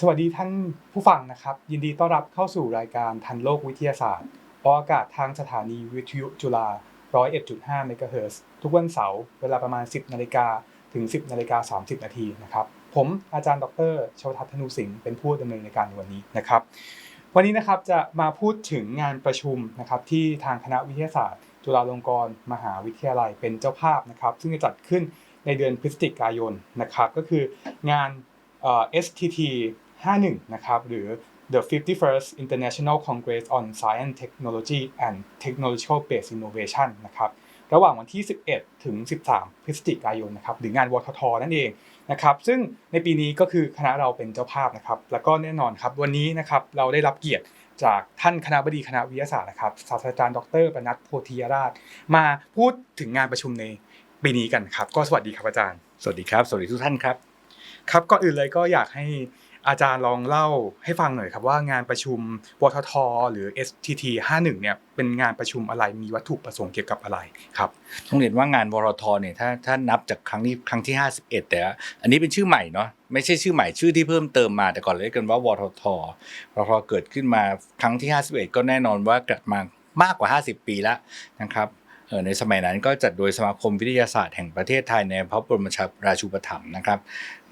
สวัสดีท่านผู้ฟังนะครับ ยินดีต้อนรับเข้าสู่รายการทันโลกวิทยาศาสตร์ออกอากาศทางสถานีวิทยุจุฬา101.5เมกะเฮิร์ทุกวันเสาร์เวลาประมาณ 10นาฬิกาถึง 10นาฬิกา30นาทีนะครับผมอาจารย์ดรชวทัศน์ธนูสิงห์เป็นผู้ดำเนินรายการในวันนี้นะครับ วันนี้นะครับจะมาพูดถึงงานประชุมนะครับที่ทางคณะวิทยาศาสตร์ จุฬาลงกรณ์มหาวิทยาลัยเป็นเจ้าภาพนะครับ ซึ่งจะจัดขึ้นในเดือนพฤศจิกายนนะครับ ก็คืองานเอ่อ STT 51 นะครับ หรือ The 51st International Congress on Science Technology and Technological Based Innovation นะครับ ระหว่างวันที่ 11 ถึง 13 พฤศจิกายนนะครับ หรืองานวททนั่นเองนะครับ ซึ่งในปีนี้ก็คือคณะเราเป็นเจ้าภาพนะครับ แล้วก็แน่นอนครับ วันนี้นะครับ เราได้รับเกียรติจากท่านคณะบดีคณะวิทยาศาสตร์นะครับ ศาสตราจารย์ดรประนัทโพธิยราช มาพูดถึงงานประชุมในปีนี้กันครับ ก็สวัสดีครับอาจารย์ สวัสดีครับ สวัสดีทุกท่านครับ ครับก่อนอื่นเลยก็อยากให้ อาจารย์ลองเล่าให้ฟังหน่อยครับว่างานประชุมวททหรือ STT 51เนี่ยเป็นงานประชุมอะไรมีวัตถุประสงค์เกี่ยวกับอะไรครับต้องเรียนว่างานวรทเนี่ยถ้าถ้านับจากครั้งนี้ครั้งที่ 51 แต่อันนี้เป็นชื่อใหม่เนาะไม่ใช่ชื่อใหม่ชื่อที่เพิ่มเติมมาแต่ก่อนเรียกกันว่าวททวททเกิดขึ้นมาครั้งที่ 51 ก็แน่นอนว่ากลับมามากกว่า 50 ปีแล้วนะครับในสมัยนั้นก็จัดโดยสมาคมวิทยาศาสตร์แห่งประเทศไทยในพระบรมราชูปถัมภ์นะครับ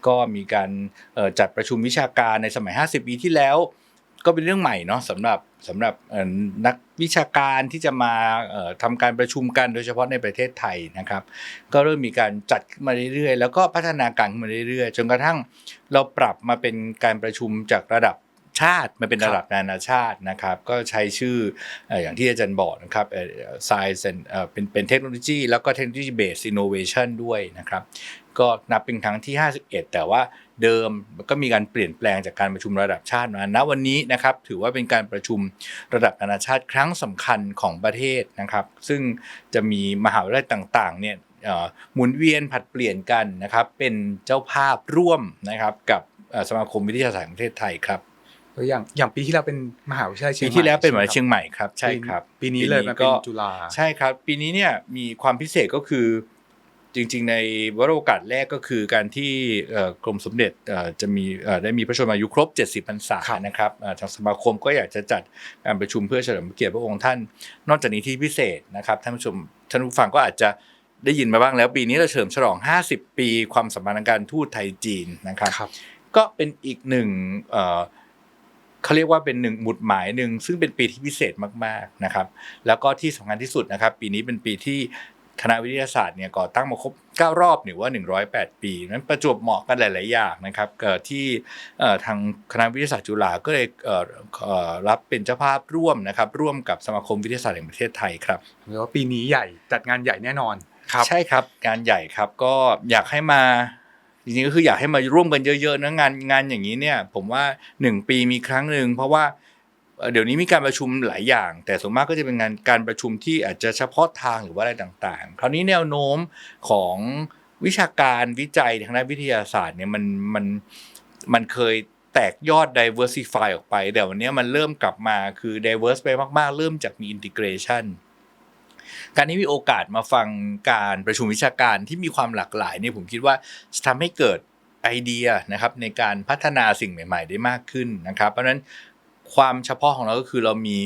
ก็มีการเอ่อจัดประชุมวิชาการในสมัย 50 ปีที่แล้ว ก็เป็นเรื่องใหม่เนาะสำหรับสำหรับเอ่อนักวิชาการที่จะมาเอ่อทำการประชุมกันโดยเฉพาะในประเทศไทยนะครับ ก็เริ่มมีการจัดขึ้นมาเรื่อยๆ แล้วก็พัฒนาการขึ้นมาเรื่อยๆ จนกระทั่งเราปรับมาเป็นการประชุมจากระดับชาติมาเป็นระดับนานาชาตินะครับ ก็ใช้ชื่อเอ่ออย่างที่อาจารย์บอกนะครับเอ่อ science and เอ่อเป็นเป็นเทคโนโลยีแล้วก็ technology based innovation ด้วยนะครับ ก็นับเป็นครั้งที่ 51 แต่ว่าเดิมก็มีการเปลี่ยนแปลงจากการประชุมระดับชาติมาณวันนี้นะครับถือว่าเป็นการประชุมระดับนานาชาติครั้งสำคัญของประเทศนะครับ ซึ่งจะมีมหาวิทยาลัยต่างๆเนี่ยเอ่อหมุนเวียนผลัดเปลี่ยนกันนะครับ เป็นเจ้าภาพร่วมนะครับกับเอ่อสมาคมวิทยาศาสตร์แห่งประเทศไทยครับตัวอย่างอย่างปีที่แล้วเป็นมหาวิทยาลัยเชียปีงใหม่ที่แล้วเป็นมหาวิทยาลัยใช่เชียงไหมใหม่ครับใช่ครับ ปีนี้เลยมันเป็นจุฬาใช่ครับ ปีนี้เนี่ยมีความพิเศษก็คือ จริง ๆ ในวโรกาสแรกก็คือการที่เอ่อกรมสมเด็จเอ่อจะมีเอ่อได้มีพระชนมายุครบ 70พรรษาครับนะครับเอ่อทางสมาคมก็อยากจะจัดการประชุมเพื่อเฉลิมพระเกียรติพระองค์ท่าน นอกจากนี้ที่พิเศษนะครับท่านผู้ชมท่านผู้ฟังก็อาจจะได้ยินมาบ้างแล้วปีนี้เราเฉลิมฉลอง 50 ปีความสัมพันธ์ทางการทูตไทยจีนนะครับครับก็เป็นอีกหนึ่งเอ่อเขาเรียกว่าเป็นหนึ่งหมุดหมายหนึ่งซึ่งเป็นปีที่พิเศษมากๆนะครับ แล้วก็ที่สำคัญที่สุดนะครับ ปีนี้เป็นปีที่ คณะวิทยาศาสตร์เนี่ยก่อตั้งมาครบ 9 รอบหรือว่า 108 ปีนั้นประจวบเหมาะกันหลาย ๆ อย่างนะครับเกิดที่เอ่อทางคณะวิทยาศาสตร์จุฬาก็เลยเอ่อเอ่อรับเป็นเจ้าภาพร่วมนะครับร่วมกับสมาคมวิทยาศาสตร์แห่งประเทศไทยครับหรือว่าปีนี้ใหญ่จัดงานใหญ่แน่นอนครับใช่ครับงานใหญ่ครับก็อยากให้มาจริงๆก็คืออยากให้มาร่วมกันเยอะๆนะงานงานอย่างนี้เนี่ย ผมว่าหนึ่งปีมีครั้งหนึ่งเพราะว่า เดี๋ยวนี้มีการประชุมหลายอย่าง แต่ส่วนมากก็จะเป็นงานการประชุมที่อาจจะเฉพาะทางหรือว่าอะไรต่างๆ คราวนี้แนวโน้มของวิชาการวิจัยทางด้านวิทยาศาสตร์เนี่ยมันมันมันเคยแตกยอด diversify ออกไป แต่วันนี้มันเริ่มกลับมาคือ diverse ไปมากๆ เริ่มจากมี integration การที่มีโอกาสมาฟังการประชุมวิชาการที่มีความหลากหลายเนี่ยผมคิดว่าจะทำให้เกิดไอเดียนะครับในการพัฒนาสิ่งใหม่ ๆ ได้มากขึ้นนะครับ เพราะฉะนั้น ความเฉพาะของเราก็คือเรามี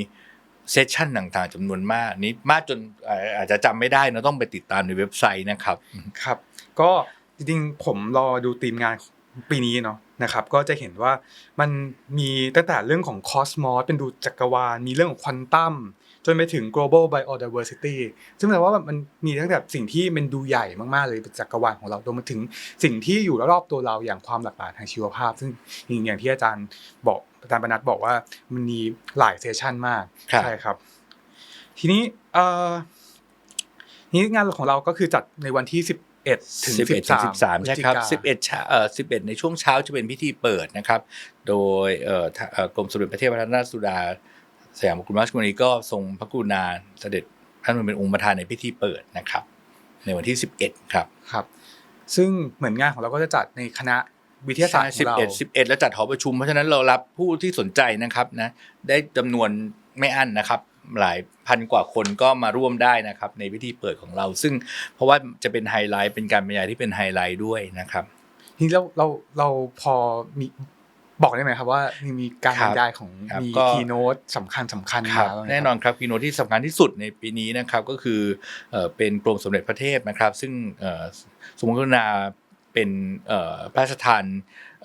เซสชันต่างๆจำนวนมากนี้มากจนเอ่ออาจจะจำไม่ได้นะต้องไปติดตามในเว็บไซต์นะครับครับ ก็จริงๆผมรอดูทีมงานปีนี้เนาะนะครับก็จะเห็นว่ามันมีตั้งแต่เรื่องของคอสมอสเป็นดูจักรวาลมีเรื่องของควอนตัม จนไปถึง global biodiversity ซึ่งแปลว่ามันมีตั้งแต่สิ่งที่มันดูใหญ่มากๆเลยเป็นจักรวาลของเรารวมไปถึงสิ่งที่อยู่รอบๆตัวเราอย่างความหลากหลายทางชีวภาพ ซึ่งอย่างที่อาจารย์บอกอาจารย์ปนัดบอกว่ามันมีหลายเซสชันมากครับใช่ครับ ทีนี้เอ่อนี้งานของเราก็คือจัดในวันที่11ถึง11ถึง13 13ใช่ครับพฤศจิกา11เช้าเอ่อ11 ในช่วงเช้าจะเป็นพิธีเปิดนะครับ โดยเอ่อทาเอ่อกรมสมเด็จพระเทพรัตนราชสุดา สยามกุฎราชกุมารีก็ทรงพระกรุณาเสด็จท่านเป็นองค์ประธานในพิธีเปิดนะครับ ในวันที่ 11 ครับครับ ซึ่งเหมือนงานของเราก็จะจัดในคณะวิทยาศาสตร์ของเรา11 11 แล้วจัดหอประชุม เพราะฉะนั้นเรารับผู้ที่สนใจนะครับนะได้จำนวนไม่อั้นนะครับ หลายพันกว่าคนก็มาร่วมได้นะครับ ในพิธีเปิดของเรา ซึ่งเพราะว่าจะเป็นไฮไลท์เป็นการบรรยายที่เป็นไฮไลท์ด้วยนะครับทีนี้เราเราเราพอมี บอกได้ไหมครับว่ามีการครับบรรยายของครับมีก็คีโน้ตสำคัญสำคัญครับมาบ้างไหมแน่นอนครับคีโนที่สำคัญที่สุดในปีนี้นะครับก็คือเอ่อเป็นกรมสมเด็จพระเทพนะครับ ซึ่งเอ่อสมกรุณาเป็นเอ่อพระราชทาน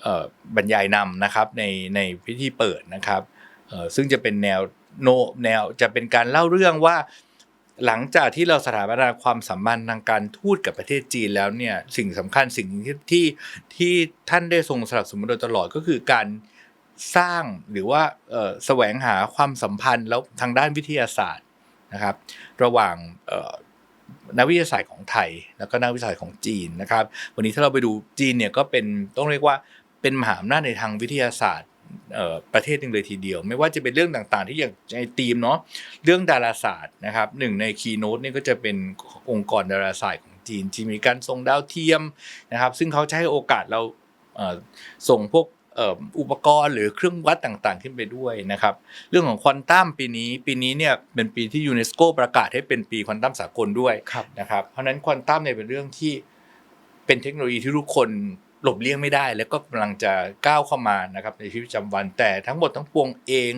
เอ่อบรรยายนำนะครับในในพิธีเปิดนะครับเอ่อซึ่งจะเป็นแนวโนแนวจะเป็นการเล่าเรื่องว่า หลังจากที่เราสถาปนาความสัมพันธ์ทางการทูตกับประเทศจีนแล้วเนี่ยสิ่งสำคัญสิ่งที่ที่ที่ท่านได้ทรงสนับสนุนโดยตลอดก็คือการสร้างหรือว่าแสวงหาความสัมพันธ์แล้วทางด้านวิทยาศาสตร์นะครับ ระหว่างนักวิทยาศาสตร์ของไทย แล้วก็นักวิทยาศาสตร์ของจีนนะครับ วันนี้ถ้าเราไปดูจีนเนี่ยก็เป็นต้องเรียกว่าเป็นมหาอำนาจในทางวิทยาศาสตร์เประเทศหนึ่งเลยทีเดียว ไม่ว่าจะเป็นเรื่องต่างๆ ที่อย่างในทีมเนาะเรื่องดาราศาสตร์นะครับหนึ่งในคีโนตเนี่ยก็จะเป็นองค์กรดาราศาสตร์ของจีนที่มีการส่งดาวเทียมนะครับ ซึ่งเขาจะให้โอกาสเราเอ่อส่งพวกเอ่ออุปกรณ์หรือเครื่องวัดต่างๆ ขึ้นไปด้วยนะครับ เรื่องของควอนตัมปีนี้ ปีนี้เนี่ยเป็นปีที่ยูเนสโกประกาศให้เป็นปีควอนตัมสากลด้วยครับนะครับ เพราะฉะนั้นควอนตัมเนี่ยเป็นเรื่องที่เป็นเทคโนโลยีที่ทุกคน หลบเลี่ยงไม่ได้ แล้วก็กำลังจะก้าวเข้ามานะครับในชีวิตประจำวัน แต่ทั้งหมดทั้งปวงเอง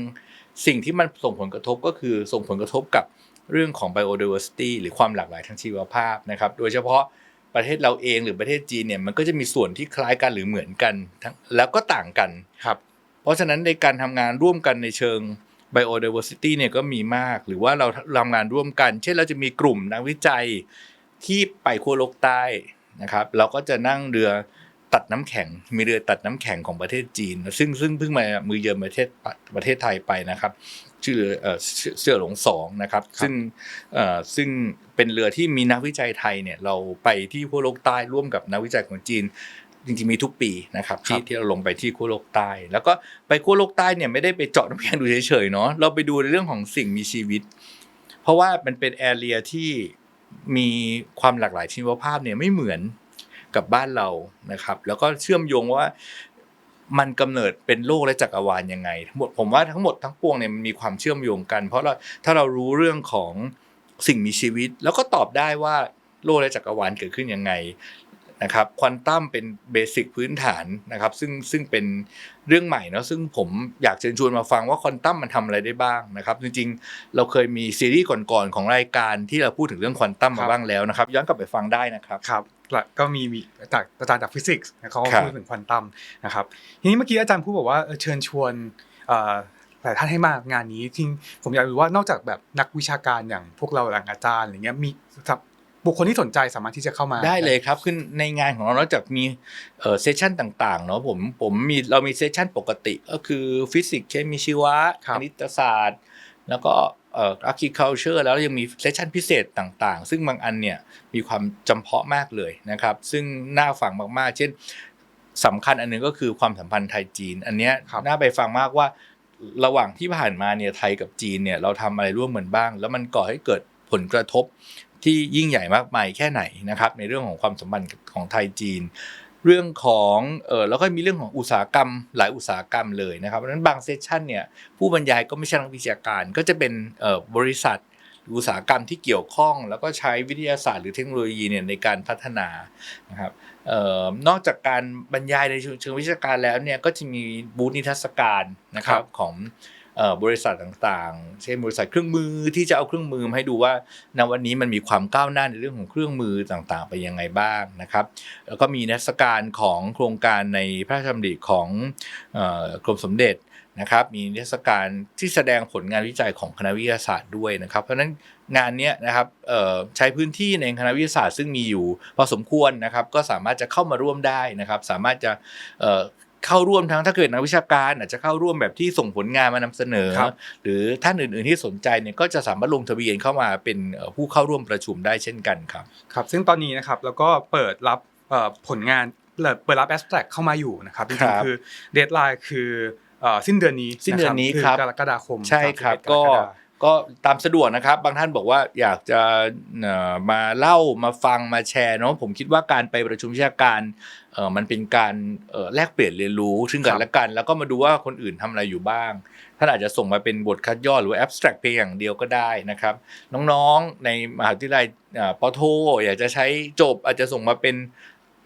สิ่งที่มันส่งผลกระทบก็คือส่งผลกระทบกับเรื่องของ biodiversity หรือความหลากหลายทางชีวภาพนะครับ โดยเฉพาะประเทศเราเองหรือประเทศจีนเนี่ยมันก็จะมีส่วนที่คล้ายกันหรือเหมือนกันทั้งแล้วก็ต่างกันครับ เพราะฉะนั้นในการทำงานร่วมกันในเชิง biodiversity เนี่ยก็มีมาก หรือว่าเราทำงานร่วมกัน เช่นเราจะมีกลุ่มนักวิจัยที่ไปขั้วโลกใต้นะครับ เราก็จะนั่งเรือ ตัดน้ำแข็ง มีเรือตัดน้ำแข็งของประเทศจีน ซึ่งซึ่งเพิ่งมามือเยือนประเทศประเทศไทยไปนะครับ ชื่อเอ่อเสือเสือหลงสองนะครับครับซึ่งเอ่อซึ่งเป็นเรือที่มีนักวิจัยไทยเนี่ยเราไปที่ขั้วโลกใต้ร่วมกับนักวิจัยของจีนจริงๆมีทุกปีนะครับที่ที่เราลงไปที่ขั้วโลกใต้ แล้วก็ไปขั้วโลกใต้เนี่ยไม่ได้ไปเจาะน้ำแข็งดูเฉยๆเนาะเราไปดูในเรื่องของสิ่งมีชีวิต เพราะว่ามันเป็นแอเรียที่มีความหลากหลายชีวภาพเนี่ยไม่เหมือน กับบ้านเรานะครับ แล้วก็เชื่อมโยงว่ามันกำเนิดเป็นโลกและจักรวาลยังไงทั้งหมดผมว่าทั้งหมดทั้งปวงเนี่ยมันมีความเชื่อมโยงกัน เพราะเราถ้าเรารู้เรื่องของสิ่งมีชีวิต แล้วก็ตอบได้ว่าโลกและจักรวาลเกิดขึ้นยังไง นะครับควอนตัมเป็นเบสิกพื้นฐานนะครับซึ่งซึ่งเป็นเรื่องใหม่เนาะซึ่งผมอยากเชิญชวนมาฟังว่าควอนตัมมันทำอะไรได้บ้างนะครับจริงๆ เราเคยมีซีรีส์ก่อนๆของรายการที่เราพูดถึงเรื่องควอนตัมครัมาบบ้างแล้วนะครับย้อนกลับไปฟังได้นะครับครับแล้วก็มีมีจากอาจารย์จากฟิสิกส์เขาก็ครับพูดถึงควอนตัมนะครับทีนี้เมื่อกี้อาจารย์พูดบอกว่าเออเชิญชวนเอ่อหลายท่านให้มางานนี้ที่ผมอยากรู้ว่านอกจากแบบนักวิชาการอย่างพวกเราหลังอาจารย์อะไรเงี้ยมี บุคคลที่สนใจสามารถที่จะเข้ามาได้เลยครับคือในงานของเรานอกจากมีเอ่อเซสชันต่างๆเนาะผมผมมีเรามีเซสชันปกติก็คือฟิสิกส์เคมีชีวะครัคบณิตศาสตร์ แล้วก็เอ่อ agriculture แล้วยังมีเซสชันพิเศษต่างๆ ซึ่งบางอันเนี่ยมีความจำเพาะมากเลยนะครับ ซึ่งน่าฟังมากๆ เช่นสำคัญอันหนึงก็คือความสัมพันธ์ไทยจีน อันเนี้ยครับน่าไปฟังมากว่าระหว่างที่ผ่านมาเนี่ยไทยกับจีนเนี่ยเราทำอะไรร่วมกันบ้าง แล้วมันก่อให้เกิดผลกระทบ ที่ยิ่งใหญ่มากมายแค่ไหนนะครับ ในเรื่องของความสัมพันธ์ของไทยจีน เรื่องของเออแล้วก็มีเรื่องของอุตสาหกรรม หลายอุตสาหกรรมเลยนะครับเพราะฉะนั้นบางเซสชันเนี่ยผู้บรรยายก็ไม่ใช่นักวิชาการ ก็จะเป็นเอ่อบริษัทหรืออุตสาหกรรมที่เกี่ยวข้อง แล้วก็ใช้วิทยาศาสตร์หรือเทคโนโลยีเนี่ยในการพัฒนานะครับเอ่อนอกจากการบรรยายในเชิงเชิงวิชาการแล้วเนี่ยก็จะมีบูธนิทรรศการนะครับของเอ่อ บริษัทต่างๆ เช่นบริษัทเครื่องมือที่จะเอาเครื่องมือมาให้ดูว่าณวันนี้มันมีความก้าวหน้าในเรื่องของเครื่องมือต่างๆ ไปยังไงบ้างนะครับ แล้วก็มีนิทรรศการของโครงการในพระราชดำริของกรมสมเด็จนะครับมีนิทรรศการที่แสดงผลงานวิจัยของคณะวิทยาศาสตร์ด้วยนะครับ เพราะฉะนั้นงานนี้นะครับใช้พื้นที่ในคณะวิทยาศาสตร์ซึ่งมีอยู่พอสมควรนะครับ ก็สามารถจะเข้ามาร่วมได้นะครับ สามารถจะ เอ่อเข้าร่วมทั้งถ้าเกิดนักวิชาการ อาจจะเข้าร่วมแบบที่ส่งผลงานมานำเสนอครับหรือท่านอื่น ๆที่สนใจเนี่ยก็จะสามารถลงทะเบียนเข้ามาเป็นเอ่อผู้เข้าร่วมประชุมได้เช่นกันครับครับซึ่งตอนนี้นะครับแล้วก็เปิดรับเอ่อผลงานเปิดรับแอสแตรกเข้ามาอยู่นะครับจครัริงบๆคือเดทไลน์คือเอ่อสิ้นเดือนนี้สิ้นเดือนนี้ครับกรกฎาคมใช่ครับ31ก็รฎาคม ก็ตามสะดวกนะครับ บางท่านบอกว่าอยากจะเอ่อมาเล่ามาฟังมาแชร์เนาะผมคิดว่าการไปประชุมวิชาการเออมันเป็นการเอ่อแลกเปลี่ยนเรียนรู้ซึ่งกัครันบและกัน แล้วก็มาดูว่าคนอื่นทำอะไรอยู่บ้างท่านอาจจะส่งมาเป็นบทคัดย่อหรือว่า abstract เพียงอย่างเดียวก็ได้นะครับ น้องๆในมหาวิทยาลัยเอ่อปอโทอยากจะใช้จบอาจจะส่งมาเป็น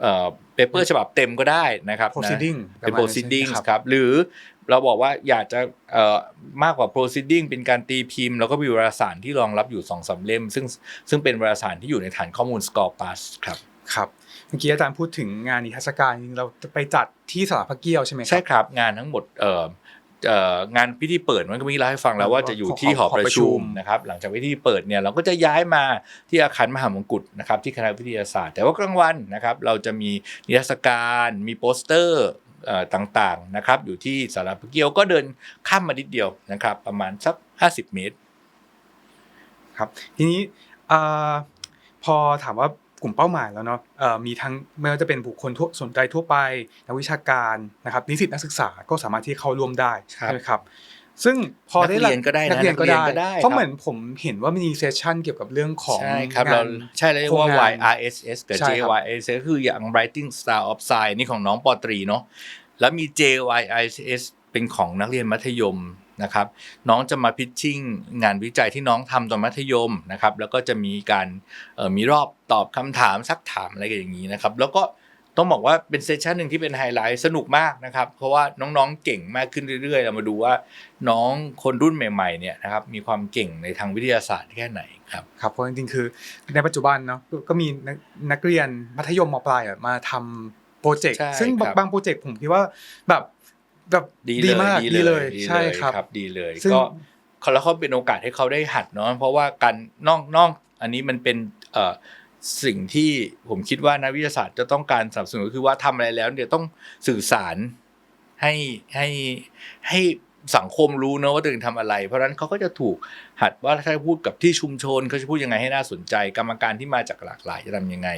เอ่อเปเปอร์ฉบับเต็มก็ได้นะครับนะ proceeding เป็นประมาณนั้น proceedings ใช่ไหมครับครับหรือ เราบอกว่าอยากจะเอ่อมากกว่า proceeding เป็นการตีพิมพ์ แล้วก็มีวารสารที่รองรับอยู่2อสเล่ม ซึ่งซึ่งเป็นวารสารที่อยู่ในฐานข้อมูล Scopus ครับครับเมื่อกี้อาจารย์พูดถึงงานนิทรรศการจริงๆเราจะไปจัดที่สระพระเกี้ยวใช่ไหมครับใช่ครับ งานทั้งหมดเอ่อเอ่องานพิธีเปิดมันก็มีเล่าให้ฟังแล้วว่าจะอยู่ที่หอประชุมนะครับหลังจากพิธีเปิดเนี่ยเราก็จะย้ายมาที่อาคารมหามงกุฎนะครับที่คณะวิทยาศาสตร์ แต่ว่ากลางวันนะครับเราจะมีนิทรรศการมีโปสเตอร์เอ่อ ต่างๆนะครับอยู่ที่สารพระเกียวก็เดินข้ามมานิดเดียวนะครับ ประมาณสัก 50 เมตรครับทีนี้เอ่อพอถามว่ากลุ่มเป้าหมายแล้วเนาะเอ่อมีทั้งไม่ว่าจะเป็นบุคคลทั่วสนใจทั่วไปนักวิชาการนะครับนิสิตนักศึกษาก็สามารถที่เข้าร่วมได้ครับใช่ไหมครับ ซึ่งพอได้นักเรียนก็ได้นะนักเรียนก็นักเรียนได้ก็ได้เพราะครับเหมือนผมเห็นว่ามีเซสชั่นเกี่ยวกับเรื่องของใช่ครับงเรานใช่เลยกโครงว่างาน YRSS กับใช่ครับ JYSS ก็คืออย่าง Writing Style of Science นี่ของน้องปอตรีเนาะแล้วมี JYIS เป็นของนักเรียนมัธยมนะครับ น้องจะมาพิชชิ่งงานวิจัยที่น้องทำตอนมัธยมนะครับ แล้วก็จะมีการเอ่อมีรอบตอบคำถามซักถามอะไรกันอย่างนี้นะครับ แล้วก็ ต้องบอกว่าเป็นเซสชันหนึ่งที่เป็นไฮไลท์สนุกมากนะครับ เพราะว่าน้องๆเก่งมากขึ้นเรื่อยๆ เรามาดูว่าน้องคนรุ่นใหม่ๆเนี่ยนะครับมีความเก่งในทางวิทยาศาสตร์แค่ไหนครับครับเพราะจริงๆคือในปัจจุบันเนาะก็ก็มีนักนักเรียนมัธยมมปลายอะมาทำโปรเจกต์ใช่ซึ่งครับบางโปรเจกต์ผมคิดว่าแบบแบบดีเลยมากดีดีเลเลยยใช่ครับดีเลยซึ่งก็เขาแล้วเขาเป็นโอกาสให้เขาได้หัดเนาะเพราะว่าการนอกนอกอันนี้มันเป็นเอ่อ สิ่งที่ผมคิดว่านักวิทยาศาสตร์จะต้องการสนับสนุนก็คือว่าทำอะไรแล้วเนี่ยต้องสื่อสารให้ให้ให้สังคมรู้เนอะว่าตัวเองทำอะไร เพราะฉะนั้นเขาก็จะถูกหัดว่าถ้าพูดกับที่ชุมชนเขาจะพูดยังไงให้น่าสนใจ กรรมการที่มาจากหลากหลายจะทำยังไง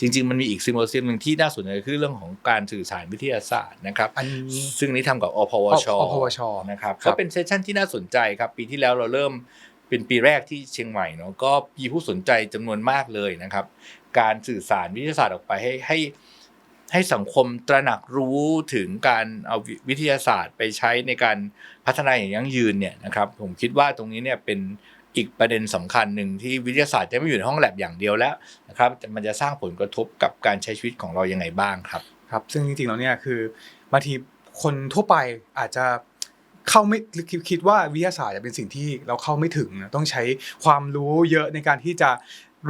จริง ๆ มันมีอีกซิมโบเซียมหนึ่งที่น่าสนใจคือเรื่องของการสื่อสารวิทยาศาสตร์นะครับอันนี้ซึ่งนี้ทำกับอพวชอพวชนะครับครับก็เป็นเซสชั่นที่น่าสนใจครับปีที่แล้วเราเริ่ม เป็นปีแรกที่เชียงใหม่เนาะก็มีผู้สนใจจำนวนมากเลยนะครับ การสื่อสารวิทยาศาสตร์ออกไปให้ให้ให้สังคมตระหนักรู้ถึงการเอาวิทยาศาสตร์ไปใช้ในการพัฒนาอย่างยั่งยืนเนี่ยนะครับ ผมคิดว่าตรงนี้เนี่ยเป็นอีกประเด็นสำคัญหนึ่งที่วิทยาศาสตร์จะไม่อยู่ในห้องแลบอย่างเดียวแล้วนะครับมันจะสร้างผลกระทบกับการใช้ชีวิตของเรายังไงบ้างครับครับ ซึ่งจริงๆแล้วเนี่ยคือบางทีคนทั่วไปอาจจะ เข้าไม่คิดคิดว่าวิทยาศาสตร์จะเป็นสิ่งที่เราเข้าไม่ถึงนะต้องใช้ความรู้เยอะในการที่จะ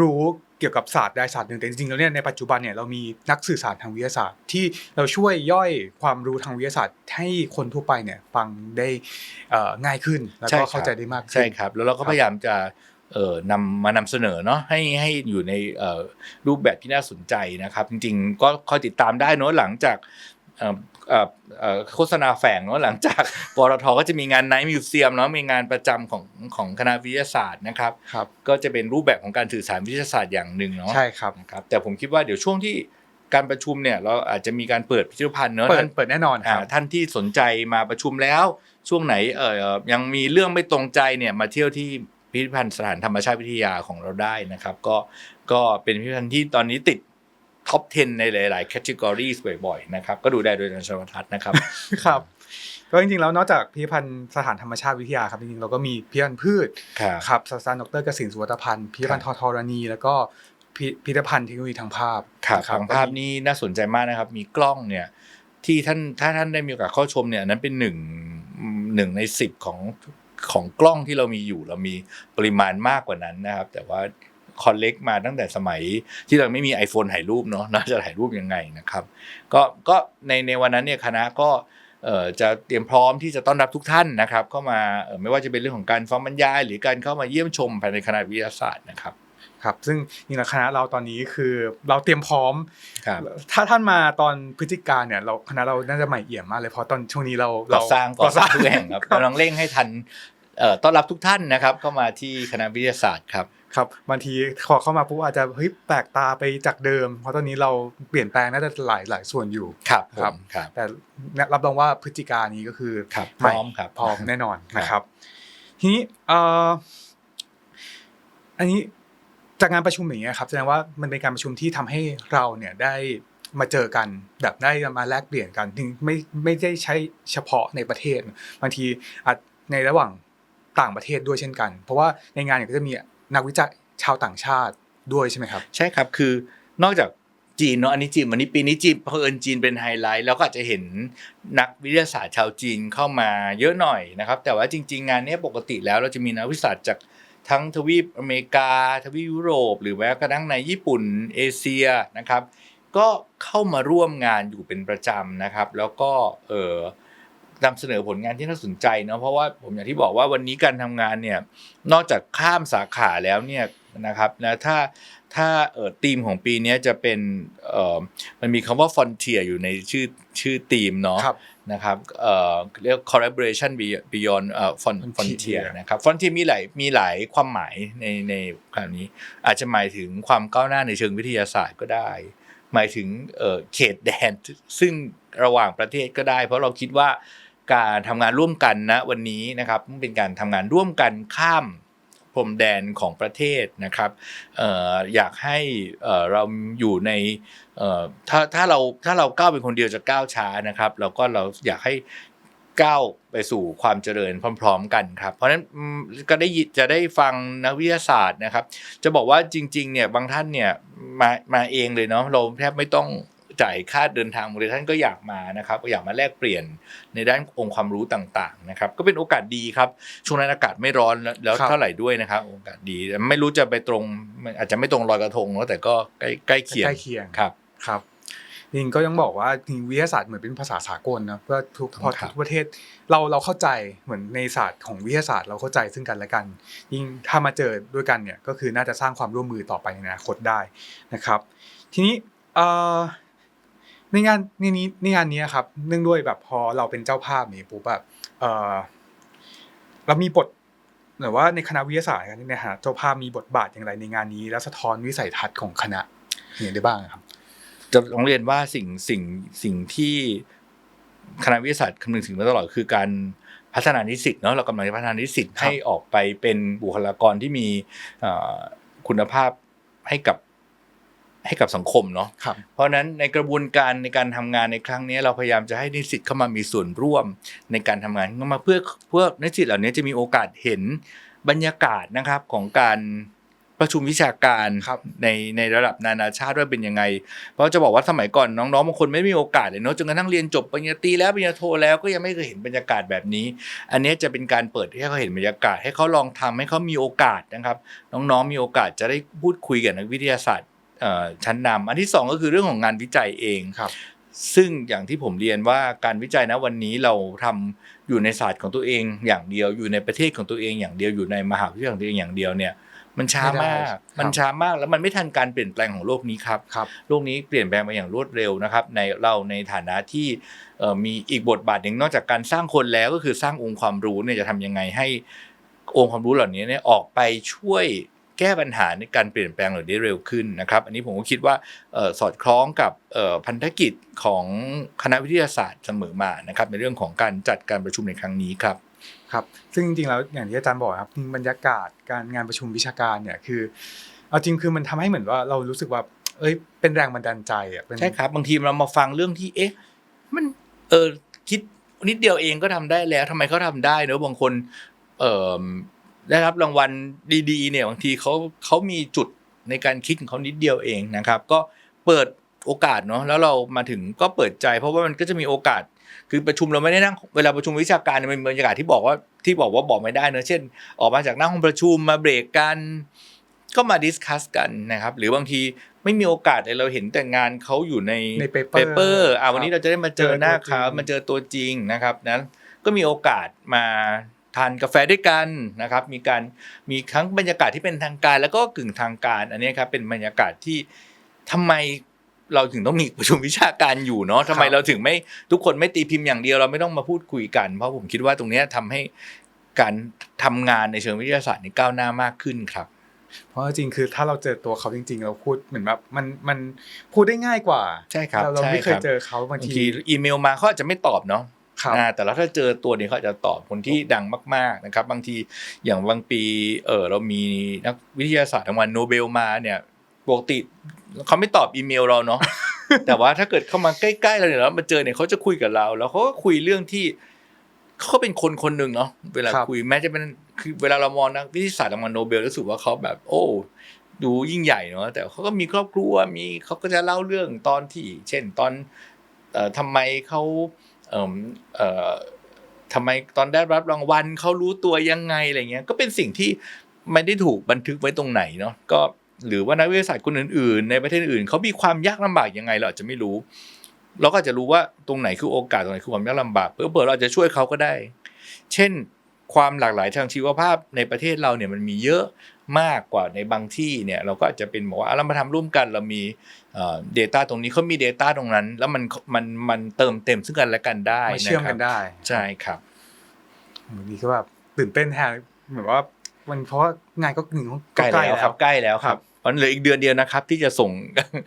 รู้เกี่ยวกับศาสตร์ใดศาสตร์หนึ่งแต่จริงๆแล้วเนี่ยในปัจจุบันเนี่ยเรามีนักสื่อสารทางวิทยาศาสตร์ ที่เราช่วยย่อยความรู้ทางวิทยาศาสตร์ ให้คนทั่วไปเนี่ยฟังได้ง่ายขึ้นแล้วก็เข้าใจได้มากขึ้นใช่ครับ แล้วเราก็พยายามจะเออนำมานำเสนอเนาะให้ให้อยู่ในรูปแบบที่น่าสนใจนะครับ จริง ๆ ก็คอยติดตามได้เนาะหลังจาก เอ่อเอ่อเอ่อโฆษณาแฝงเนาะหลังจากปตทก็จะมีงานไนท์มิวเซียมเนาะมีงานประจำของของคณะวิทยาศาสตร์นะครับครับ ก็จะเป็นรูปแบบของการสื่อสารวิทยาศาสตร์อย่างหนึ่งเนาะใช่ครับนะครับแต่ผมคิดว่าเดี๋ยวช่วงที่การประชุมเนี่ยเราอาจจะมีการเปิดพิพิธภัณฑ์เนาะเปิดท่านเปิดแน่นอนคอ่ารับท่านที่สนใจมาประชุมแล้ว ช่วงไหนเออยังมีเรื่องไม่ตรงใจเนี่ยมาเที่ยวที่พิพิธภัณฑ์สถานธรรมชาติวิทยาของเราได้นะครับ ก็ก็เป็นพิพิธภัณฑ์ที่ตอนนี้ติด ท็อป 10 ในหลาย ๆ แคตตากรีบ่อย ๆ นะครับ ก็ดูได้โดยทางชวทัศน์นะครับ ครับก็จริงๆแล้วนอกจากพิพิธภัณฑ์สถานธรรมชาติวิทยาครับจริงๆเราก็มีพิพิธภัณฑ์พืชครับครับศาสตราจารย์ดรเกษมสุวัตพันธ์พิพิธภัณฑ์ทอทรณี แล้วก็พิพิพิธภัณฑ์เทคโนโลยีทางภาพครับนะทางภาพนี้น่าสนใจมากนะครับ มีกล้องเนี่ยที่ท่านถ้าท่านได้มีโอกาสเข้าชมเนี่ยอันนั้นเป็นหนึ่งหนึ่งในสิบของของกล้องที่เรามีอยู่เรามีปริมาณมากกว่านั้นนะครับ แต่ว่า คอนเล็กมาตั้งแต่สมัยที่เราไม่มี iPhone ถ่ายรูปเนาะน่าจะถ่ายรูปยังไงนะครับ ก็ก็ในในวันนั้นเนี่ยคณะก็เอ่อจะเตรียมพร้อมที่จะต้อนรับทุกท่านนะครับ เข้ามาเอ่อไม่ว่าจะเป็นเรื่องของการฟังบรรยาย หรือการเข้ามาเยี่ยมชมภายในคณะวิทยาศาสตร์นะครับครับซึ่งนี่แหละคณะเราตอนนี้คือเราเตรียมพร้อมครับถ้าท่านมาตอนพฤศจิกาเนี่ยเราคณะเราน่าจะใหม่เอี่ยมมากเลยเพราะตอนช่วงนี้เราก่อสร้างก่อสร้างทุกแห่งครับครับกำลังเร่งให้ทันเอ่อต้อนรับทุกท่านนะครับ เข้ามาที่คณะวิทยาศาสตร์ครับ ครับบางทีพอเข้ามาปุ๊บอาจจะเฮ้ยแปลกตาไปจากเดิม เพราะตอนนี้เราเปลี่ยนแปลงน่าจะหลายหลายส่วนอยู่ครับครับผมครับแต่รับรองว่าพฤศจิกานี้ก็คือครับใหพร้อมครับพร้อมแน่นอนครับนะครับ ทีนี้เอ่ออันนี้จากงานประชุมอย่างเงี้ยครับแสดงว่ามันเป็นการประชุมที่ทำให้เราเนี่ยได้มาเจอกันแบบได้มาแลกเปลี่ยนกันถึงไม่ไม่ได้ใช้เฉพาะในประเทศบางทีอาจในระหว่างต่างประเทศด้วยเช่นกัน เพราะว่าในงานเนี่ยก็จะมี นักวิจัยชาวต่างชาติด้วยใช่ไหมครับ ใช่ครับคือนอกจากจีนเนาะอันนี้จีนวันนี้ปีนี้จีนเผอิญจีนเป็นไฮไลท์แล้วก็อาจจะเห็นนักวิทยาศาสตร์ชาวจีนเข้ามาเยอะหน่อยนะครับ แต่ว่าจริง ๆ งานนี้ปกติแล้วเราจะมีนักวิทยาศาสตร์จากทั้งทวีปอเมริกา ทวีปยุโรป หรือแม้กระทั่งในญี่ปุ่นเอเชียนะครับ ก็เข้ามาร่วมงานอยู่เป็นประจำนะครับ แล้วก็เออ นำเสนอผลงานที่น่าสนใจเนาะเพราะว่าผมอย่างที่บอกว่าวันนี้การทำงานเนี่ยนอกจากข้ามสาขาแล้วเนี่ยนะครับนะถ้าถ้าเอ่อธีมของปีเนี้ยจะเป็นเอ่อมันมีคำว่า frontier อยู่ในชื่อชื่อธีมเนาะครับนะครับเอ่อเรียก collaboration Bey- beyond เอ่อ Fron- Frontier frontier นะครับ frontier มีหลายมีหลายความหมายในในคำนี้ อาจจะหมายถึงความก้าวหน้าในเชิงวิทยาศาสตร์ก็ได้ หมายถึงเอ่อเขตแดนซึ่งระหว่างประเทศก็ได้ เพราะเราคิดว่า การทำงานร่วมกันนะวันนี้นะครับเป็นการทำงานร่วมกันข้ามพรมแดนของประเทศนะครับอยากให้เราอยู่ในถ้าถ้าเราถ้าเราก้าวเป็นคนเดียวจะก้าวช้านะครับแล้วก็เราอยากให้ก้าวไปสู่ความเจริญพร้อม ๆ กันครับ เพราะฉะนั้นก็ได้จะได้ฟังนักวิทยาศาสตร์นะครับ จะบอกว่าจริง ๆ เนี่ยบางท่านเนี่ยมามาเองเลยเนาะเราแทบไม่ต้อง จ่ายค่าเดินทางเลยท่านก็อยากมานะครับก็อยากมาแลกเปลี่ยนในด้านองค์ความรู้ต่างๆนะครับก็เป็นโอกาสดีครับช่วงนั้นอากาศไม่ร้อนแล้วแล้วครับเท่าไหร่ด้วยนะครับโอกาสดีแต่ไม่รู้จะไปตรงอาจจะไม่ตรงลอยกระทงเนอะแต่ก็ใกล้ใกล้เคียงใกล้เคียงครับครับจริงๆก็ยังบอกว่าจริงๆวิทยาศาสตร์เหมือนเป็นภาษาสากลนะเพื่อทุกพอครับทุกประเทศเราเราเข้าใจเหมือนในศาสตร์ของวิทยาศาสตร์เราเข้าใจซึ่งกันและกัน ยิ่งถ้ามาเจอด้วยกันเนี่ยก็คือน่าจะสร้างความร่วมมือต่อไปในอนาคตได้นะครับ ทีนี้เอ่อ ในงานในนี้ในงานนี้ครับเนื่องด้วยแบบพอเราเป็นเจ้าภาพนี่ปุ๊บแบบเอ่อเรามีบทหรือว่าในคณะวิทยาศาสตร์กันเนี่ยฮะเจ้าภาพมีบทบาทอย่างไรในงานนี้ และสะท้อนวิสัยทัศน์ของคณะอย่างไรได้บ้างครับ จะต้องเรียนว่าสิ่งสิ่งสิ่งที่คณะวิทยาศาสตร์คำนึงถึงมาตลอดคือการพัฒนานิสิตเนาะเรากำลังจะพัฒนานิสิตครับให้ออกไปเป็นบุคลากรที่มีเอ่อคุณภาพให้กับ ให้กับสังคมเนาะครับเพราะฉะนั้นในกระบวนการในการทำงานในครั้งนี้เราพยายามจะให้นิสิตเข้ามามีส่วนร่วมในการทำงานเข้ามาเพื่อเพื่อนิสิตเหล่านี้จะมีโอกาสเห็นบรรยากาศนะครับของการประชุมวิชาการครับในในระดับนานาชาติว่าเป็นยังไง เพราะจะบอกว่าสมัยก่อนน้องๆบางคนไม่มีโอกาสเลยเนาะจนกระทั่งเรียนจบปริญญาตรีแล้วปริญญาโทแล้วก็ยังไม่เคยเห็นบรรยากาศแบบนี้ อันนี้จะเป็นการเปิดให้เขาเห็นบรรยากาศ ให้เขาลองทำให้เขามีโอกาสนะครับ น้องๆมีโอกาสจะได้พูดคุยกับนักวิทยาศาสตร์เอ่อ ชั้นนำอันที่สองก็คือเรื่องของงานวิจัยเองครับ ซึ่งอย่างที่ผมเรียนว่าการวิจัยนะวันนี้เราทำอยู่ในศาสตร์ของตัวเองอย่างเดียวอยู่ในประเทศของตัวเองอย่างเดียวอยู่ในมหาวิทยาลัยของตัวเองอย่างเดียวเนี่ยมันช้ามากไม่ได้ครับมันช้ามากแล้วมันไม่ทันการเปลี่ยนแปลงของโลกนี้ครับครับโลกนี้เปลี่ยนแปลงไปอย่างรวดเร็วนะครับ ในเราในฐานะที่เอ่อมีอีกบทบาทหนึ่งนอกจากการสร้างคนแล้วก็คือสร้างองค์ความรู้เนี่ยจะทำยังไงให้องค์ความรู้เหล่านี้เนี่ยออกไปช่วย แก้ปัญหาในการเปลี่ยนแปลงเหล่านี้เร็วขึ้นนะครับ อันนี้ผมก็คิดว่าเอ่อสอดคล้องกับเอ่อพันธกิจของคณะวิทยาศาสตร์เสมอมานะครับ ในเรื่องของการจัดการประชุมในครั้งนี้ครับครับ ซึ่งจริงๆแล้วอย่างที่อาจารย์บอกครับบรรยากาศการงานประชุมวิชาการเนี่ยคือเอาจริงคือมันทำให้เหมือนว่าเรารู้สึกว่าเอ้ยเป็นแรงบันดาลใจอะเป็นใช่ครับ บางทีเรามาฟังเรื่องที่เอ๊ะมันเออคิดนิดเดียวเองก็ทำได้แล้วทำไมเขาทำได้เนอะบางคนเอ่อ ได้รับรางวัลดีๆเนี่ยบางทีเขาเขามีจุดในการคิดของเขานิดเดียวเองนะครับ ก็เปิดโอกาสเนาะแล้วเรามาถึงก็เปิดใจ เพราะว่ามันก็จะมีโอกาส คือประชุมเราไม่ได้นั่งเวลาประชุมวิชาการเนี่ยมันเป็นบรรยากาศที่บอกว่าที่บอกว่าบอกไม่ได้เนอะเช่น ออกมาจากหน้าห้องประชุมมาเบรกกัน ก็มาดิสคัสกันนะครับ หรือบางทีไม่มีโอกาสเลยเราเห็นแต่งานเขาอยู่ในในเปเปเปอร์เปอร์อ่าวันนี้เราจะได้มาเจอหน้าเขาเจอตัวจริงมาเจอตัวจริงนะครับนั้นก็มีโอกาสมา ทานกาแฟด้วยกันนะครับ มีการมีทั้งบรรยากาศที่เป็นทางการ แล้วก็กึ่งทางการ อันนี้ครับเป็นบรรยากาศที่ทำไมเราถึงต้องมีประชุมวิชาการอยู่เนาะทำไมเราถึงไม่ทุกคนไม่ตีพิมพ์อย่างเดียวเราไม่ต้องมาพูดคุยกัน เพราะผมคิดว่าตรงเนี้ยทำให้การทำงานในเชิงวิทยาศาสตร์นี่ก้าวหน้ามากขึ้นครับ เพราะจริงๆคือถ้าเราเจอตัวเขาจริง ๆ เราพูดเหมือนแบบมันมันพูดได้ง่ายกว่า ใช่ครับเราเราใช่ไม่เคคยรับเจอเขาบางบางทีทีอีเมลมาเขาอาจจะไม่ตอบเนาะครับอ่า แต่แล้วถ้าเจอตัวนี้เขาอาจจะตอบคนที่ดังมาก ๆนะครับ บางทีอย่างบางปีเออเรามีนักวิทยาศาสตร์รางวัลโนเบลมาเนี่ยปกติเขาไม่ตอบอีเมลเราเนาะแต่ว่าถ้าเกิดเข้ามาใกล้ๆเราเนี่ยแล้วมาเจอเนี่ยเขาจะคุยกับเรา แล้วเขาก็คุยเรื่องที่เขาเป็นคนคนหนึ่งเนาะเวลาครับคุยแม้จะเป็นคือเวลาเรามองนักวิทยาศาสตร์รางวัลโนเบลรู้สึกว่าเขาแบบ โอ้ดูยิ่งใหญ่เนาะแต่เขาก็มีครอบครัวมีเขาก็จะเล่าเรื่องตอนที่ เช่นตอนเอ่อทำไมเขาเอ่อเอ่อ ทำไมตอนได้รับรางวัลเขารู้ตัวยังไงอะไรเงี้ยก็เป็นสิ่งที่ไม่ได้ถูกบันทึกไว้ตรงไหนเนาะก็หรือว่านักวิทยาศาสตร์คนอื่นๆ ในประเทศอื่นเขามีความยากลำบากยังไงเราอาจจะไม่รู้ เราก็อาจจะรู้ว่าตรงไหนคือโอกาสตรงไหนคือความยากลำบากเพื่อเผื่อเราจะช่วยเขาก็ได้ เช่น ความหลากหลายทางชีวภาพในประเทศเราเนี่ยมันมีเยอะ มากกว่าในบางที่เนี่ยเราก็อาจจะเป็นบอกว่าอะเรามาทำร่วมกันเรามีเอ่อ data ตรงนี้เขามี data ตรงนั้น แล้วมันมันมันเติมเต็มซึ่งกันและกันได้มาเชื่อมกันะครับนได้ ใช่ครับวันนี้ก็แบบตื่นเต้นแทนเหมือนว่ามันเพราะว่างานก็หนึ่งใกล้แล้วครับใกล้แล้วครับมันเหลืออีกเดือนเดียวนะครับ ที่จะส่ง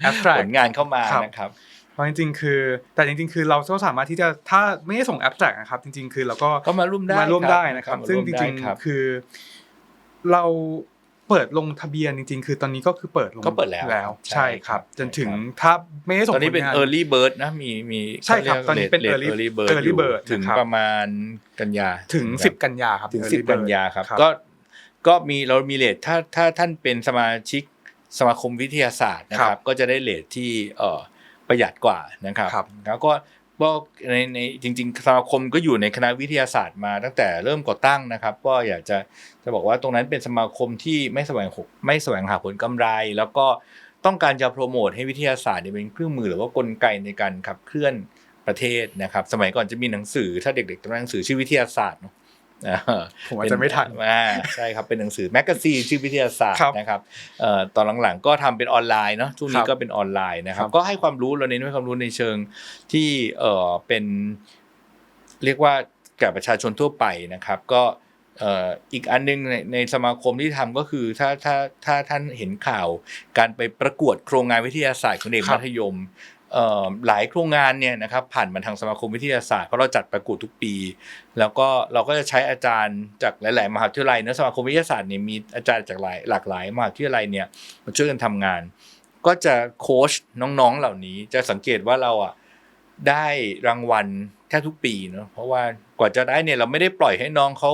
Abstract ผลงานเข้ามาครับนะครับเพราะจริงๆคือ แต่จริงๆ คือเราก็สามารถที่จะถ้าไม่ได้ส่งแอปแจกนะครับ จริง ๆ คือเราก็ก็มาร่วมได้มาร่วมครับได้นะครับมาร่วมซึ่งจได้ริงครับๆคือ เรา เปิดลงทะเบียนจริงๆ คือตอนนี้ก็คือเปิดลงก็เปิดแล้วแล้ว ใช่ใช่ครับครับ จนถึงใช่ครับถ้าไม่ได้ส่งตอนนี้เป็นผลงา early bird นะมีมีใช่ครับขารียกตอนนี้เป็น rate- early early bird early อยู่ bird ถึงนะครับประมาณกันยาถึงครับ10 กันยาครับถึง early สิบ bird กันยาครับ ก็ก็มีเรามีเลทถ้าถ้าท่านเป็นสมาชิกสมาคมวิทยาศาสตร์นะคครัรับบก็จะได้เลทที่เอ่อประหยัดกว่านะครับครับแล้วก็ ก็ในในจริงๆสมาคมก็อยู่ในคณะวิทยาศาสตร์มาตั้งแต่เริ่มก่อตั้งนะครับ ก็อยากจะจะบอกว่าตรงนั้นเป็นสมาคมที่ไม่แสวงหกไม่แสวงหาผลกำไร แล้วก็ต้องการจะโปรโมทให้วิทยาศาสตร์เป็นเครื่องมือหรือว่ากลไกในการขับเคลื่อนประเทศนะครับ สมัยก่อนจะมีหนังสือถ้าเด็กๆต้องอ่านหนังสือชื่อวิทยาศาสตร์เนาะ ผมอาจจะไม่ทันอ่าใช่ครับเป็นหนังสือแมกกาซีนชื่อวิทยาศาสตครับร์นะครับเอ่อตอนหลังๆก็ทำเป็นออนไลน์เนาะช่วงนี้ครับก็เป็นออนไลน์นะครับครับ ก็ให้ความรู้เราเน้นให้ความรู้ในเชิงที่เอ่อเป็นเรียกว่าแก่ประชาชนทั่วไปนะครับ ก็เอ่ออีกอันหนึงในในสมาคมที่ทำก็คือถ้าถ้าถ้าท่านเห็นข่าว การไปประกวดโครงงานวิทยาศาสตร์ของเด็กครับมัธยมเอ่อ หลายโครงงานเนี่ยนะครับผ่านมาทางสมาคมวิทยาศาสตร์เพราะเราจัดประกวดทุกปี แล้วก็เราก็จะใช้อาจารย์จากหลาย ๆ มหาวิทยาลัยนะสมาคมวิทยาศาสตร์เนี่ยมีอาจารย์จากหลายหลากหลายมหาวิทยาลัยเนี่ยมาช่วยกันทำงาน ก็จะโค้ชน้อง ๆ เหล่านี้จะสังเกตว่าเราอะได้รางวัลแค่ทุกปีเนาะเพราะว่ากว่าจะได้เนี่ยเราไม่ได้ปล่อยให้น้องเขา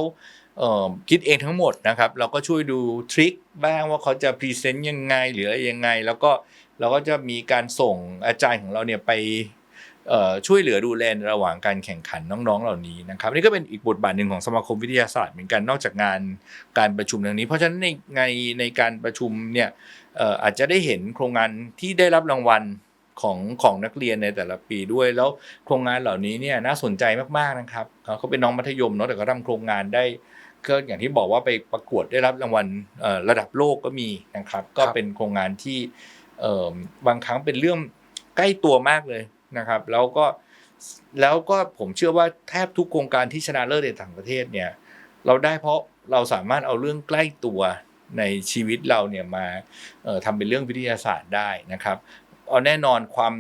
คิดเองทั้งหมดนะครับ เราก็ช่วยดูทริคบ้างว่าเขาจะพรีเซนต์ยังไงหรืออะไรยังไง แล้วก็ เราก็จะมีการส่งอาจารย์ของเราเนี่ยไปช่วยเหลือดูแลในระหว่างการแข่งขันน้องๆ เหล่านี้นะครับนี่ก็เป็นอีกบทบาทหนึ่งของสมาคมวิทยาศาสตร์เหมือนกันนอกจากงานการประชุมดังนี้ เพราะฉะนั้นในในในการประชุมเนี่ยอาจจะได้เห็นโครงงานที่ได้รับรางวัลของของนักเรียนในแต่ละปีด้วย แล้วโครงงานเหล่านี้เนี่ยน่าสนใจมากๆนะครับเขาเป็นน้องมัธยมเนาะแต่ก็ทำโครงงานได้ก็อย่างที่บอกว่าไปประกวดได้รับรางวัลระดับโลกก็มีนะครับ ก็เป็นโครงงานที่ บางครั้งเป็นเรื่องใกล้ตัวมากเลยนะครับ แล้วก็แล้วก็ผมเชื่อว่าแทบทุกโครงการที่ชนะเลิศในต่างประเทศเนี่ยเราได้เพราะเราสามารถเอาเรื่องใกล้ตัวในชีวิตเราเนี่ยมาทำเป็นเรื่องวิทยาศาสตร์ได้นะครับเอาแน่นอนความ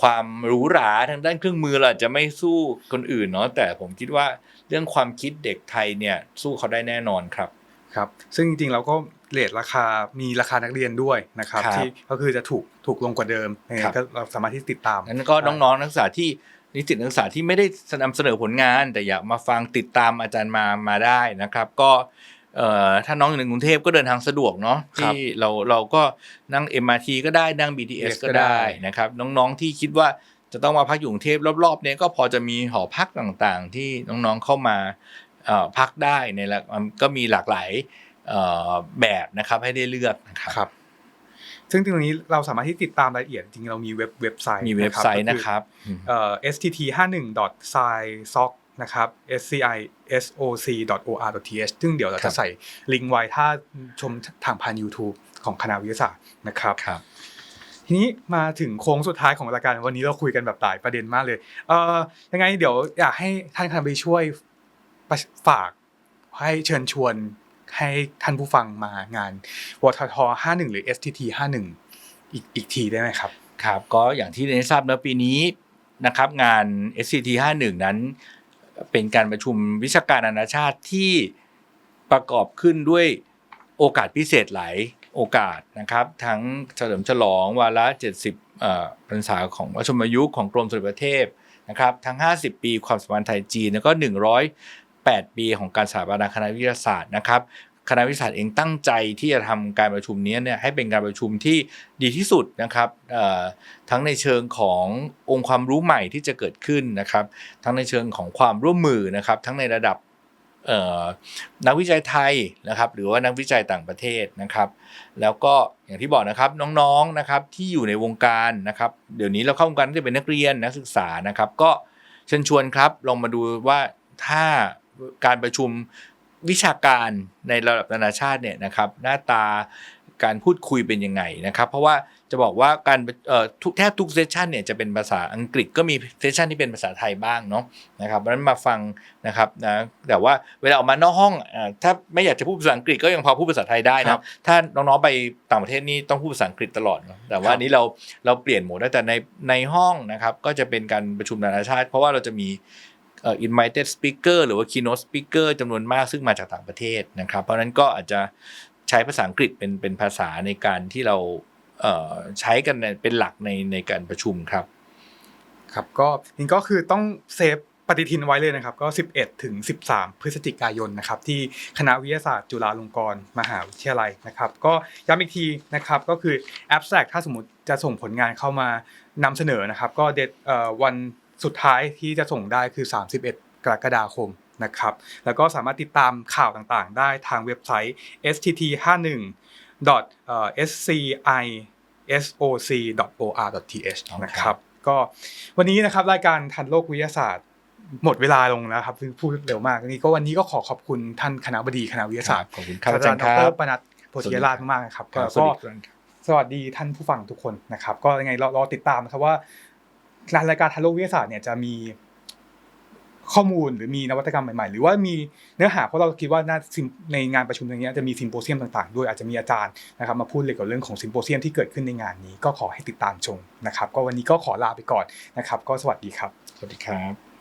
ความหรูหราทางด้านเครื่องมือเราจะไม่สู้คนอื่นเนาะแต่ผมคิดว่าเรื่องความคิดเด็กไทยเนี่ยสู้เขาได้แน่นอนครับครับ ซึ่งจริงๆเราก็เลทราคามีราคานักเรียนด้วยนะครับ ครับที่ก็คือจะถูกถูกลงกว่าเดิมยังไงครับ ก็เราสามารถที่ติดตามนั้นก็น้องๆนักศึกษาที่นิสิตนักศึกษาที่ไม่ได้นำเสนอผลงาน แต่อยากมาฟังติดตามอาจารย์มามาได้นะครับ ก็เอ่อถ้าน้องอยู่ในกรุงเทพก็เดินทางสะดวกเนาะครับที่เราเราก็นั่ง MRT ก็ได้นั่ง BTS ก็ได้นะครับ น้องๆที่คิดว่าจะต้องมาพักอยู่กรุงเทพรอบๆเนี้ยก็พอจะมีหอพักต่างๆ ที่น้องๆเข้ามาเอ่อพักได้ในละก็มีหลากหลายเอ่อ แบบนะครับให้ได้เลือกนะครับครับซึ่งตรงนี้เราสามารถที่ติดตามรายละเอียดจริงๆเรามีเว็บเว็บไซต์มีเว็บไซต์นะครับเอ่อ stt 5 1 s c i soc นะครับ sci soc or th ซึ่งเดี๋ยวเราครัจะบใส่ลิงก์ไว้ถ้าชมทางผ่าน YouTube ของคณะวิทยาศาสตร์นะครับครับ ทีนี้มาถึงโค้งสุดท้ายของรายการวันนี้เราคุยกันแบบหลายประเด็นมากเลย เอ่อยังไงเดี๋ยวอยากให้ท่านคณะบดีช่วยประฝากให้เชิญชวน ให้ท่านผู้ฟังมางานวทท51 หรือ STT 51 อีกอีกทีได้ไหมครับ ครับ ก็อย่างที่ได้ทราบเมื่อปีนี้นะครับงาน SCT 51 นั้น เป็นการประชุมวิชาการนานาชาติที่ประกอบขึ้นด้วยโอกาสพิเศษหลายโอกาสนะครับ ทั้งเฉลิมฉลองวาระ 70พรรษาของวัชมยุคของกรมสุริประเทศนะครับ ทั้ง 50 ปีความสัมพันธ์ไทยจีน แล้วก็ 8 ปีของการสถาปนาคณะวิทยาศาสตร์นะครับคณะวิทยาศาสตร์เองตั้งใจที่จะทำการประชุมนี้เนี่ยให้เป็นการประชุมที่ดีที่สุดนะครับทั้งในเชิงขององค์ความรู้ใหม่ที่จะเกิดขึ้นนะครับ ทั้งในเชิงของความร่วมมือนะครับ ทั้งในระดับนักวิจัยไทยนะครับ หรือว่านักวิจัยต่างประเทศนะครับ แล้วก็อย่างที่บอกนะครับน้องๆนะครับที่อยู่ในวงการนะครับ เดี๋ยวนี้เราเข้าวงการตั้งแต่เป็นนักเรียนนักศึกษานะครับ ก็เชิญชวนครับลองมาดูว่าถ้า การประชุมวิชาการในระดับนานาชาติเนี่ยนะครับหน้าตาการพูดคุยเป็นยังไงนะครับ เพราะว่าจะบอกว่าการเอ่อทุกแทบทุกเซสชันเนี่ยจะเป็นภาษาอังกฤษก็มีเซสชันที่เป็นภาษาไทยบ้างเนาะนะครับเพราะฉะนั้นมาฟังนะครับนะแต่ว่าเวลาออกมานอกห้องอ่าถ้าไม่อยากจะพูดภาษาอังกฤษก็ยังพอพูดภาษาไทยได้ครันะบถ้าน้องๆไปต่างประเทศนี่ต้องพูดภาษาอังกฤษตลอดเนอะแต่ว่าครับอันนี้เราเราเปลี่ยนโหมดได้แต่ในในห้องนะครับก็จะเป็นการประชุมนานาชาติ เพราะว่าเราจะมี เอ่อ invited speaker หรือว่า keynote speaker จำนวนมากซึ่งมาจากต่างประเทศนะครับ เพราะนั้นก็อาจจะใช้ภาษาอังกฤษเป็นเป็นภาษาในการที่เราเอ่อใช้กันเป็นหลักในในการประชุมครับ ครับก็นี่ก็คือต้องเซฟปฏิทินไว้เลยนะครับก็ 11 ถึง 13 พฤศจิกายนนะครับที่คณะวิทยาศาสตร์จุฬาลงกรณ์มหาวิทยาลัยนะครับ ก็ย้ำอีกทีนะครับก็คือ abstract ถ้าสมมติจะส่งผลงานเข้ามานำเสนอนะครับ ก็เดทเอ่อวัน สุดท้ายที่จะส่งได้คือ 31 กรกฎาคมนะครับ แล้วก็สามารถติดตามข่าวต่างๆ ได้ทางเว็บไซต์ stt 5 1 sci soc.or.th นะครับก็วันนี้นะครับรายการทันโลกวิทยาศาสตร์ หมดเวลาลงแล้วครับพูดเร็วมากนี่ก็วันนี้ก็ขอขอบคุณท่านคณะบดีคณะวิทยาศาสตร์ขอบคุณครับศาสตราจารย์อาดจารย์ครับรปนัดโพธิยราชมากๆนะครับครับสก็วัสดีครับสวัสดีท่านผู้ฟังทุกคนนะครับ ก็ยังไงรอรอติดตามนะครับว่า รายการทาโลกวิทยาศาสตร์เนี่ยจะมีข้อมูลหรือมีนวัตกรรมใหม่ๆ หรือว่ามีเนื้อหาเพราะเราคิดว่าในงานประชุมตรงนี้จะมีซิมโพเซียมต่างๆ ด้วยอาจจะมีอาจารย์นะครับมาพูดเกี่ยวกับเรื่องของซิมโพเซียมที่เกิดขึ้นในงานนี้ก็ขอให้ติดตามชมนะครับ ก็วันนี้ก็ขอลาไปก่อนนะครับ ก็สวัสดีครับ สวัสดีครับ